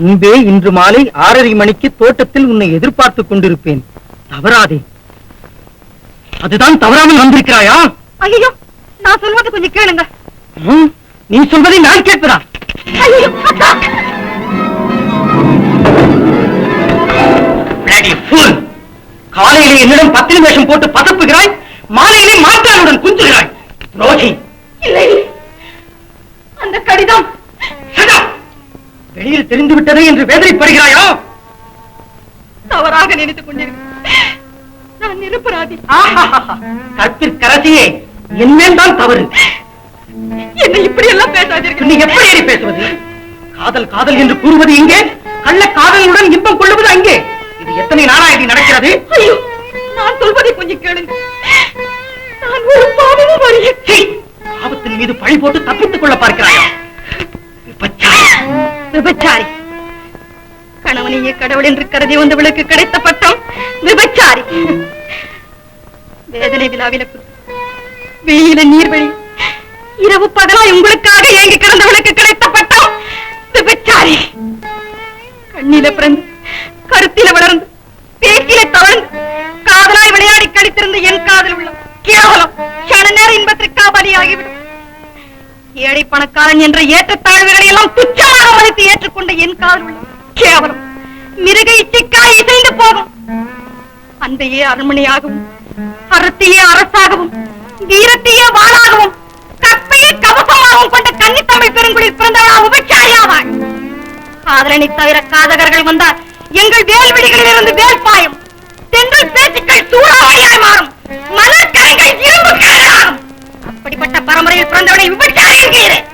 முன்பே இன்று மாலை ஆறரை மணிக்கு தோட்டத்தில் உன்னை எதிர்பார்த்துக் கொண்டிருப்பேன். தவறாதே. அதுதான் தவறாமல் வந்திருக்கிறாயா? ஐயோ நான் சொல்வது கொஞ்சம் கேளுங்க. நீ சொல்வதை நான் கேட்பதா! காலையிலே என்னிடம் பத்து நிமிஷம் போட்டு பதப்புகிறாய் மாலையிலே மாற்றாளுடன் குஞ்சுகிறாய். துரோகி இல்லை. அந்த கடிதம்! வெளியில் தெரிந்து விட்டதே என்று வேதனைப்படுகிறாயா? தவறாக நினைத்துக் கொண்டிருக்கிறேன் நான் நிரப்பராதி ஆஹாஹாஹா. கற்பிற்கரசியே என்மேல் தான் தவறு. என்னை இப்படி எல்லாம் நீ பேசாதீர்கள் எப்படி ஏறி பேசுவது? காதல் காதல் என்று கூறுவது இங்கே? கள்ள காதலுடன் இன்பம் கொள்ளுவது அங்கே? இது எத்தனை நாளாகி நடக்கிறது? நான் சொல்வதை கொஞ்சம் கேளுங்க நான் ஒரு பாவமும் அறியேன் சீ! ஆபத்தின் மீது பழி போட்டு தப்பித்துக் கொள்ள பார்க்கிறாயா. விபச்சாரி. கணவனையே கடவுள் என்று கருதி வந்தவளுக்கு கிடைத்த பட்டம் விபச்சாரி. வேதனை விழாவிலக்கு வெளியில நீர்வழி இரவு பகலாய் உங்களுக்காக ஏங்கி கிடந்தவளுக்கு கிடைத்த பட்டம் விபச்சாரி. கண்ணில பிறந்து கருத்தில வளர்ந்து பேச்சில தவழ்ந்து காதலாய் விளையாடி கடித்திருந்த என் காதல் உள்ள கேவலம். ஏழை பணக்காரன் என்ற ஏற்றத்தாழ்வுகளை எல்லாம் துச்சமாக மதித்து ஏற்றுக்கொண்ட என் காதல் உள்ளம் கேவலம் மிருக இச்சைக்காய் இசைந்து போகும். அந்தையே அரண்மனையாகவும் அறத்தையே அரசாகவும் வீரத்தையே வாளாகவும் கற்பையே கவசமாகவும் கொண்ட கன்னித்தமிழ் பெருங்குடியில் பிறந்தவளா உபச்சாரியாவாள். காதலனை தவிர காதகர்கள் வந்தால் எங்கள் வேல்வெளிகளில் இருந்து வேல் பாயும். தென்றல் பேச்சுக்கள் சூறாவளியாய் மாறும். மலர் கரைகள் இரும்பு அப்படிப்பட்ட பரம்பரையில் பிறந்தவனை விபச்சாரி என்கிறேன் நிறுத்து